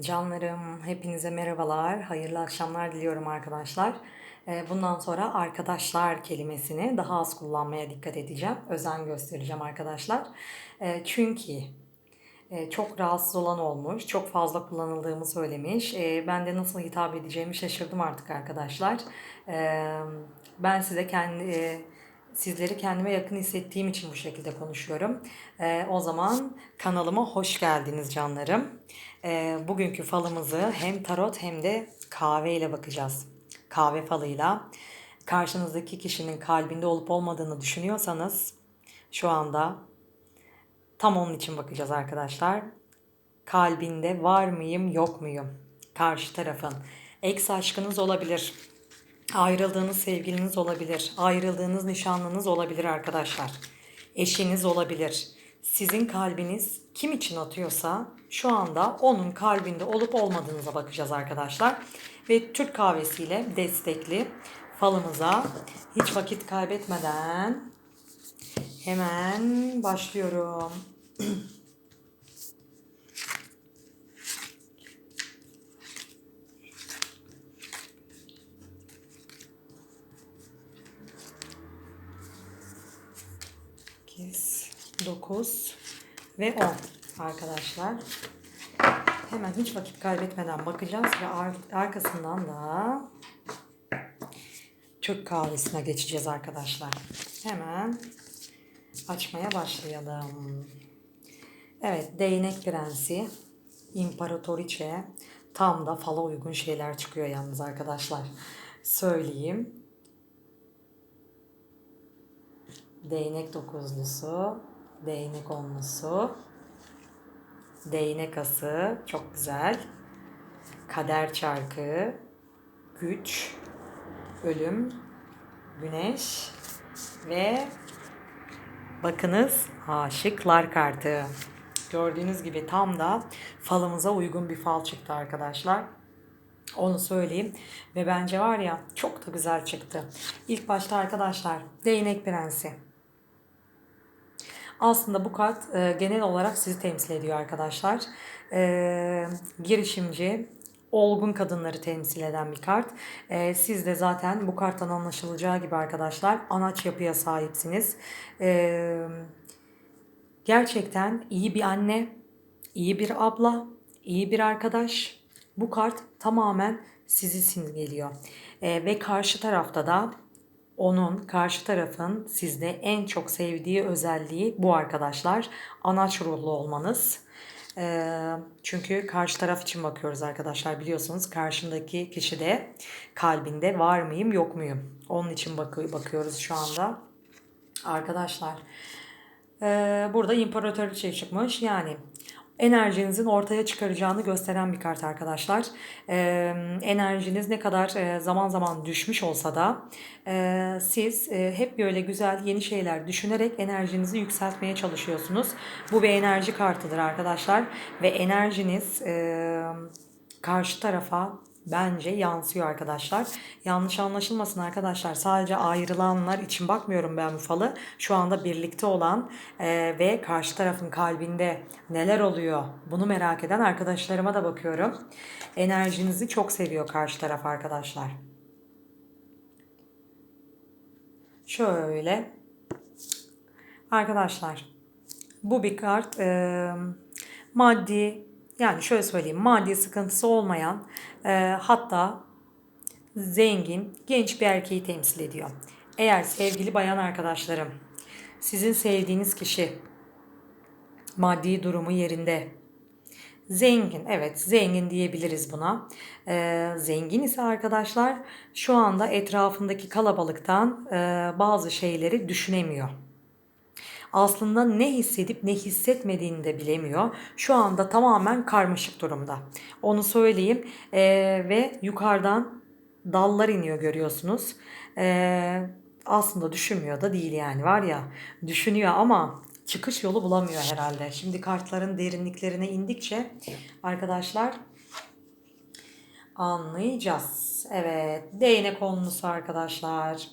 Canlarım, hepinize merhabalar, hayırlı akşamlar diliyorum arkadaşlar. Ee, Bundan sonra arkadaşlar kelimesini daha az kullanmaya dikkat edeceğim, özen göstereceğim arkadaşlar. Ee, Çünkü e, çok rahatsız olan olmuş, çok fazla kullanıldığımı söylemiş. Ee, Ben de nasıl hitap edeceğimi şaşırdım artık arkadaşlar. Ben size kendi e, sizleri kendime yakın hissettiğim için bu şekilde konuşuyorum. Ee, o zaman kanalıma hoş geldiniz canlarım. Ee, bugünkü falımızı hem tarot hem de kahve ile bakacağız. Kahve falıyla. Karşınızdaki kişinin kalbinde olup olmadığını düşünüyorsanız şu anda tam onun için bakacağız arkadaşlar. Kalbinde var mıyım yok muyum? Karşı tarafın. Ex aşkınız olabilir. Ayrıldığınız sevgiliniz olabilir. Ayrıldığınız nişanlınız olabilir arkadaşlar. Eşiniz olabilir. Sizin kalbiniz kim için atıyorsa şu anda onun kalbinde olup olmadığınıza bakacağız arkadaşlar. Ve Türk kahvesiyle destekli falımıza hiç vakit kaybetmeden hemen başlıyorum. Sekiz, dokuz ve 10 arkadaşlar. Hemen hiç vakit kaybetmeden bakacağız ve ar- arkasından da Türk kahvesine geçeceğiz arkadaşlar. Hemen açmaya başlayalım. Evet, değnek prensi, imparatoriçe, tam da fala uygun şeyler çıkıyor yalnız arkadaşlar. Söyleyeyim. Değnek dokuzlusu, değnek onlusu, değnek ası, çok güzel. Kader çarkı, güç, ölüm, güneş ve bakınız aşıklar kartı. Gördüğünüz gibi tam da falımıza uygun bir fal çıktı arkadaşlar. Onu söyleyeyim. Ve bence var ya çok da güzel çıktı. İlk başta arkadaşlar değnek prensi. Aslında bu kart e, genel olarak sizi temsil ediyor arkadaşlar. E, girişimci, olgun kadınları temsil eden bir kart. E, siz de zaten bu karttan anlaşılacağı gibi arkadaşlar anaç yapıya sahipsiniz. E, gerçekten iyi bir anne, iyi bir abla, iyi bir arkadaş. Bu kart tamamen sizi simgeliyor. E, ve karşı tarafta da onun karşı tarafın sizde en çok sevdiği özelliği bu arkadaşlar. Anaç ruhlu olmanız. Ee, çünkü karşı taraf için bakıyoruz arkadaşlar biliyorsunuz karşındaki kişi de kalbinde var mıyım yok muyum onun için bak- bakıyoruz şu anda arkadaşlar ee, burada imparatoriçe çıkmış yani enerjinizin ortaya çıkaracağını gösteren bir kart arkadaşlar. Enerjiniz ne kadar zaman zaman düşmüş olsa da siz hep böyle güzel yeni şeyler düşünerek enerjinizi yükseltmeye çalışıyorsunuz. Bu bir enerji kartıdır arkadaşlar ve enerjiniz karşı tarafa bence yansıyor arkadaşlar. Yanlış anlaşılmasın arkadaşlar. Sadece ayrılanlar için bakmıyorum ben bu falı. Şu anda birlikte olan e, ve karşı tarafın kalbinde neler oluyor bunu merak eden arkadaşlarıma da bakıyorum. Enerjinizi çok seviyor karşı taraf arkadaşlar. Şöyle. Arkadaşlar bu bir kart e, maddi yani şöyle söyleyeyim maddi sıkıntısı olmayan e, hatta zengin genç bir erkeği temsil ediyor. Eğer sevgili bayan arkadaşlarım sizin sevdiğiniz kişi maddi durumu yerinde Zengin, evet zengin diyebiliriz buna. Ee, zengin ise arkadaşlar şu anda etrafındaki kalabalıktan e, bazı şeyleri düşünemiyor. Aslında ne hissedip ne hissetmediğini de bilemiyor. Şu anda tamamen karmaşık durumda. Onu söyleyeyim. Ee, ve yukarıdan dallar iniyor görüyorsunuz. Ee, aslında düşünmüyor da değil yani var ya düşünüyor ama çıkış yolu bulamıyor herhalde. Şimdi kartların derinliklerine indikçe arkadaşlar anlayacağız. Evet değnek konusu arkadaşlar.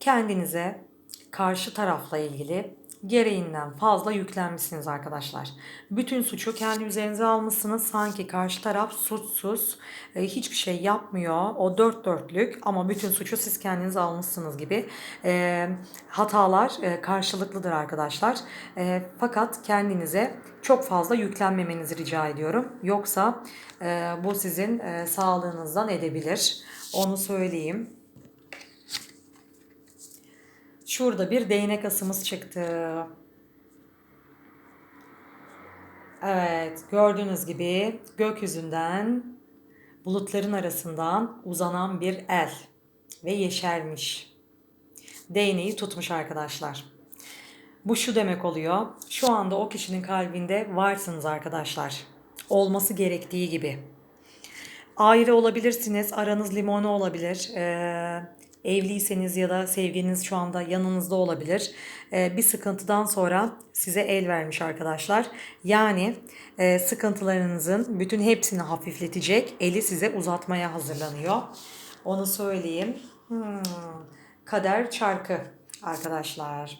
Kendinize karşı tarafla ilgili gereğinden fazla yüklenmişsiniz arkadaşlar. Bütün suçu kendi üzerinize almışsınız. Sanki karşı taraf suçsuz, e, hiçbir şey yapmıyor. O dört dörtlük ama bütün suçu siz kendiniz almışsınız gibi. E, hatalar e, karşılıklıdır arkadaşlar. Fakat kendinize çok fazla yüklenmemenizi rica ediyorum. Yoksa bu sizin e, sağlığınızdan edebilir. Onu söyleyeyim. Şurada bir değnek asımız çıktı. Evet, gördüğünüz gibi gökyüzünden bulutların arasından uzanan bir el ve yeşermiş. Değneği tutmuş arkadaşlar. Bu şu demek oluyor. Şu anda o kişinin kalbinde varsınız arkadaşlar. Olması gerektiği gibi. Ayrı olabilirsiniz. Aranız limonu olabilir. Ee, evliyseniz ya da sevgiliniz şu anda yanınızda olabilir. Ee, bir sıkıntıdan sonra size el vermiş arkadaşlar. Yani e, sıkıntılarınızın bütün hepsini hafifletecek eli size uzatmaya hazırlanıyor. Onu söyleyeyim. Hmm, kader çarkı arkadaşlar.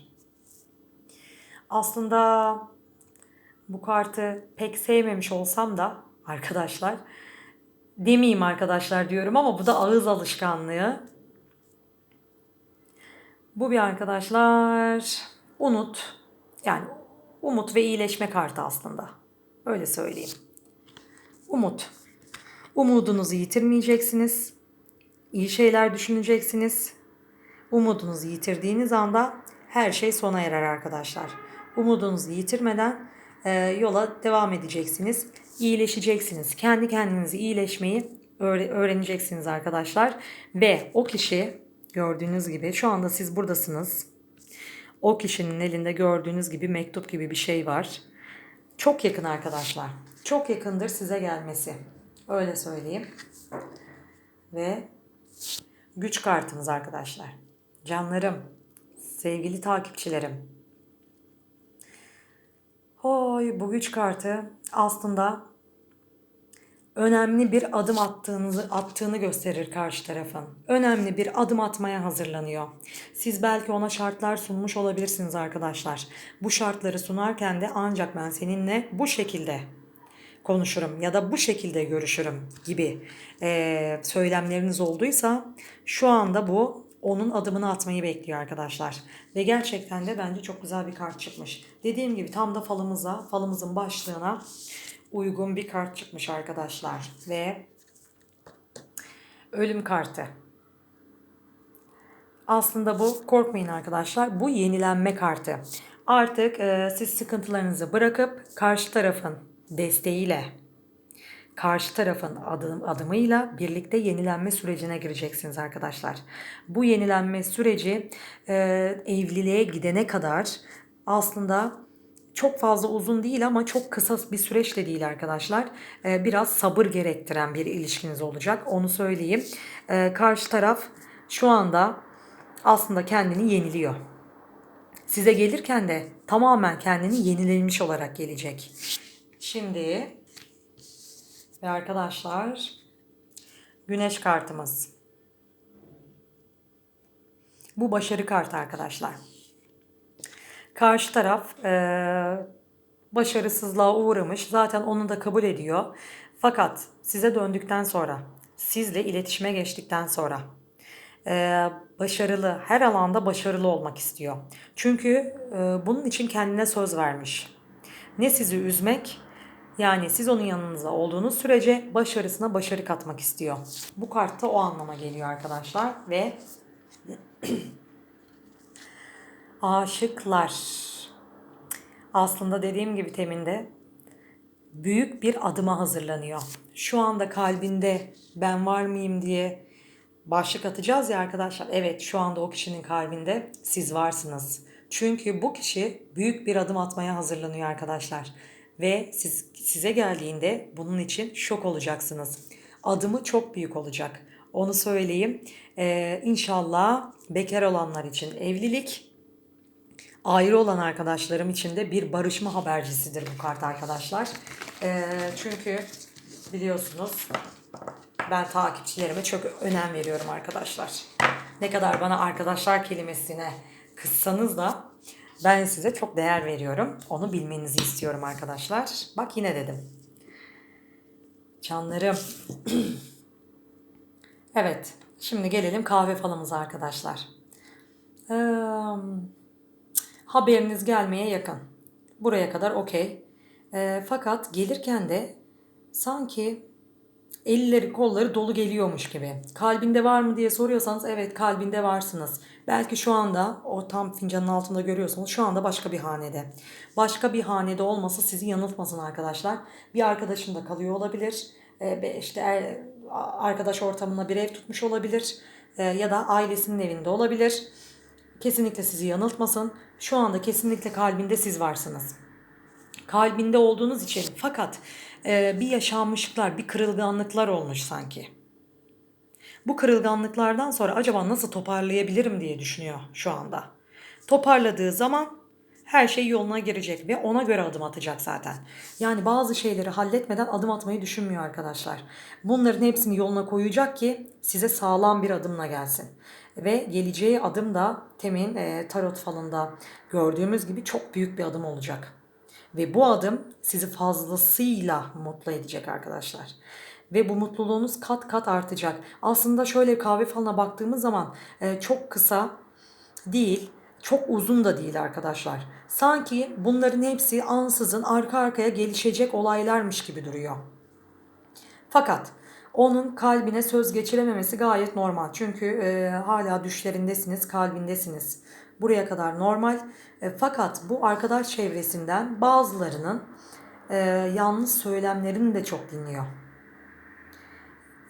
Aslında bu kartı pek sevmemiş olsam da arkadaşlar demeyeyim arkadaşlar diyorum ama bu da ağız alışkanlığı. Bu bir arkadaşlar unut yani umut ve iyileşme kartı aslında. Öyle söyleyeyim. Umut. Umudunuzu yitirmeyeceksiniz. İyi şeyler düşüneceksiniz. Umudunuzu yitirdiğiniz anda her şey sona erer arkadaşlar. Umudunuzu yitirmeden e, yola devam edeceksiniz. İyileşeceksiniz. Kendi kendinizi iyileşmeyi öğre- öğreneceksiniz arkadaşlar. Ve o kişi gördüğünüz gibi şu anda siz buradasınız. O kişinin elinde gördüğünüz gibi mektup gibi bir şey var. Çok yakın arkadaşlar. Çok yakındır size gelmesi. Öyle söyleyeyim. Ve güç kartımız arkadaşlar. Canlarım, sevgili takipçilerim. Hoy bu güç kartı aslında önemli bir adım attığınızı attığını gösterir karşı tarafın. Önemli bir adım atmaya hazırlanıyor. Siz belki ona şartlar sunmuş olabilirsiniz arkadaşlar. Bu şartları sunarken de ancak ben seninle bu şekilde konuşurum ya da bu şekilde görüşürüm gibi eee, söylemleriniz olduysa şu anda bu onun adımını atmayı bekliyor arkadaşlar. Ve gerçekten de bence çok güzel bir kart çıkmış. Dediğim gibi tam da falımıza, falımızın başlığına uygun bir kart çıkmış arkadaşlar. Ve ölüm kartı. Aslında bu korkmayın arkadaşlar. Bu yenilenme kartı. Artık e, siz sıkıntılarınızı bırakıp karşı tarafın desteğiyle, karşı tarafın adım, adımıyla birlikte yenilenme sürecine gireceksiniz arkadaşlar. Bu yenilenme süreci e, evliliğe gidene kadar aslında çok fazla uzun değil ama çok kısa bir süreç de değil arkadaşlar. E, biraz sabır gerektiren bir ilişkiniz olacak. Onu söyleyeyim. E, karşı taraf şu anda aslında kendini yeniliyor. Size gelirken de tamamen kendini yenilenmiş olarak gelecek. Şimdi ve arkadaşlar güneş kartımız. Bu başarı kartı arkadaşlar. Karşı taraf eee, başarısızlığa uğramış. Zaten onu da kabul ediyor. Fakat size döndükten sonra, sizle iletişime geçtikten sonra eee, başarılı, her alanda başarılı olmak istiyor. Çünkü eee, bunun için kendine söz vermiş. Ne sizi üzmek, yani siz onun yanınızda olduğunuz sürece başarısına başarı katmak istiyor. Bu kart da o anlama geliyor arkadaşlar ve aşıklar. Aslında dediğim gibi teminde büyük bir adıma hazırlanıyor. Şu anda kalbinde ben var mıyım diye başlık atacağız ya arkadaşlar. Evet şu anda o kişinin kalbinde siz varsınız. Çünkü bu kişi büyük bir adım atmaya hazırlanıyor arkadaşlar. Ve siz, size geldiğinde bunun için şok olacaksınız. Adımı çok büyük olacak. Onu söyleyeyim. Ee, inşallah bekar olanlar için evlilik, ayrı olan arkadaşlarım için de bir barışma habercisidir bu kart arkadaşlar. Ee, çünkü biliyorsunuz ben takipçilerime çok önem veriyorum arkadaşlar. Ne kadar bana arkadaşlar kelimesine kızsanız da Ben size çok değer veriyorum. Onu bilmenizi istiyorum arkadaşlar. Bak yine dedim. Canlarım. evet. Şimdi gelelim kahve falımıza arkadaşlar. Ee, haberiniz gelmeye yakın. Buraya kadar okey. Ee, fakat gelirken de sanki elleri kolları dolu geliyormuş gibi. Kalbinde var mı diye soruyorsanız evet kalbinde varsınız. Belki şu anda o tam fincanın altında görüyorsunuz şu anda başka bir hanede. Başka bir hanede olması sizi yanıltmasın arkadaşlar. Bir arkadaşında kalıyor olabilir. Ee, işte er, arkadaş ortamına bir ev tutmuş olabilir. Ee, ya da ailesinin evinde olabilir. Kesinlikle sizi yanıltmasın. Şu anda kesinlikle kalbinde siz varsınız kalbinde olduğunuz için fakat e, bir yaşanmışlıklar, bir kırılganlıklar olmuş sanki. Bu kırılganlıklardan sonra acaba nasıl toparlayabilirim diye düşünüyor şu anda. Toparladığı zaman her şey yoluna girecek ve ona göre adım atacak zaten. Yani bazı şeyleri halletmeden adım atmayı düşünmüyor arkadaşlar. Bunların hepsini yoluna koyacak ki size sağlam bir adımla gelsin. Ve geleceği adım da temin e, tarot falında gördüğümüz gibi çok büyük bir adım olacak. Ve bu adım sizi fazlasıyla mutlu edecek arkadaşlar. Ve bu mutluluğunuz kat kat artacak. Aslında şöyle kahve falına baktığımız zaman e, çok kısa değil, çok uzun da değil arkadaşlar. Sanki bunların hepsi ansızın arka arkaya gelişecek olaylarmış gibi duruyor. Fakat onun kalbine söz geçirememesi gayet normal. Çünkü e, hala düşlerindesiniz, kalbindesiniz. Buraya kadar normal. E, fakat bu arkadaş çevresinden bazılarının e, yanlış söylemlerini de çok dinliyor.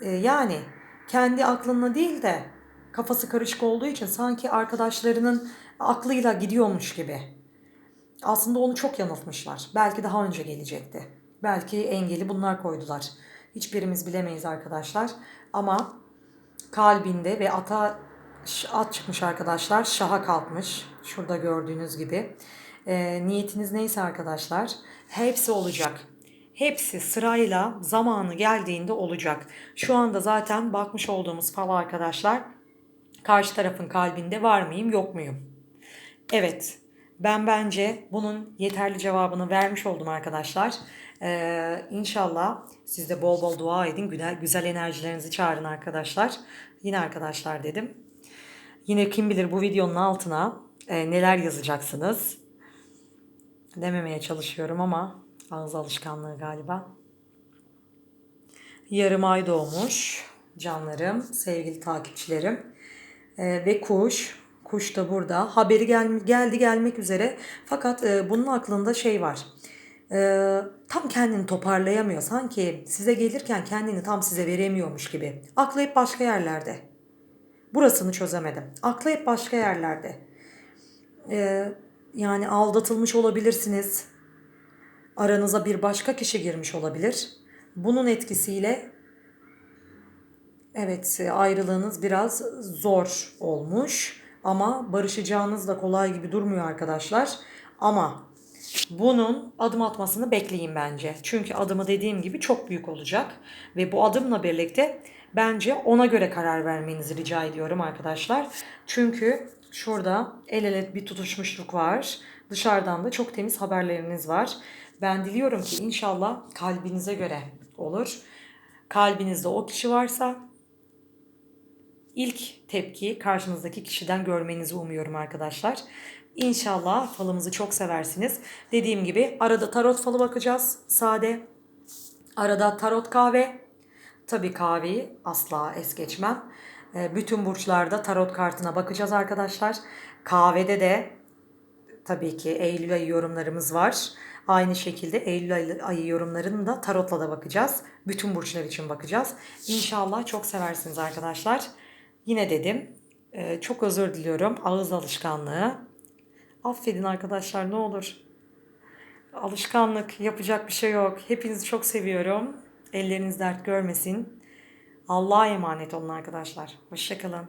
E, yani kendi aklına değil de kafası karışık olduğu için sanki arkadaşlarının aklıyla gidiyormuş gibi. Aslında onu çok yanıltmışlar. Belki daha önce gelecekti. Belki engeli bunlar koydular. Hiçbirimiz bilemeyiz arkadaşlar. Ama kalbinde ve ata at çıkmış arkadaşlar. Şaha kalkmış. Şurada gördüğünüz gibi. E, niyetiniz neyse arkadaşlar hepsi olacak. Hepsi sırayla zamanı geldiğinde olacak. Şu anda zaten bakmış olduğumuz fal arkadaşlar karşı tarafın kalbinde var mıyım yok muyum? Evet ben bence bunun yeterli cevabını vermiş oldum arkadaşlar. Ee, inşallah siz de bol bol dua edin. Güzel, güzel enerjilerinizi çağırın arkadaşlar. Yine arkadaşlar dedim. Yine kim bilir bu videonun altına e, neler yazacaksınız dememeye çalışıyorum ama ağız alışkanlığı galiba. Yarım ay doğmuş canlarım, sevgili takipçilerim. E, ve kuş, kuş da burada. Haberi gel, geldi gelmek üzere. Fakat e, bunun aklında şey var. E, tam kendini toparlayamıyor. Sanki size gelirken kendini tam size veremiyormuş gibi. Aklı hep başka yerlerde. Burasını çözemedim. Aklı hep başka yerlerde. Ee, yani aldatılmış olabilirsiniz. Aranıza bir başka kişi girmiş olabilir. Bunun etkisiyle evet ayrılığınız biraz zor olmuş. Ama barışacağınız da kolay gibi durmuyor arkadaşlar. Ama bunun adım atmasını bekleyin bence. Çünkü adımı dediğim gibi çok büyük olacak. Ve bu adımla birlikte bence ona göre karar vermenizi rica ediyorum arkadaşlar. Çünkü şurada el ele bir tutuşmuşluk var. Dışarıdan da çok temiz haberleriniz var. Ben diliyorum ki inşallah kalbinize göre olur. Kalbinizde o kişi varsa ilk tepki karşınızdaki kişiden görmenizi umuyorum arkadaşlar. İnşallah falımızı çok seversiniz. Dediğim gibi arada tarot falı bakacağız. Sade. Arada tarot kahve. Tabii kahveyi asla es geçmem. Ee, bütün burçlarda tarot kartına bakacağız arkadaşlar. Kahvede de tabii ki Eylül ayı yorumlarımız var. Aynı şekilde Eylül ayı yorumlarını da tarotla da bakacağız. Bütün burçlar için bakacağız. İnşallah çok seversiniz arkadaşlar. Yine dedim. Ee, çok özür diliyorum. Ağız alışkanlığı. Affedin arkadaşlar ne olur. Alışkanlık yapacak bir şey yok. Hepinizi çok seviyorum. Elleriniz dert görmesin. Allah'a emanet olun arkadaşlar. Hoşçakalın.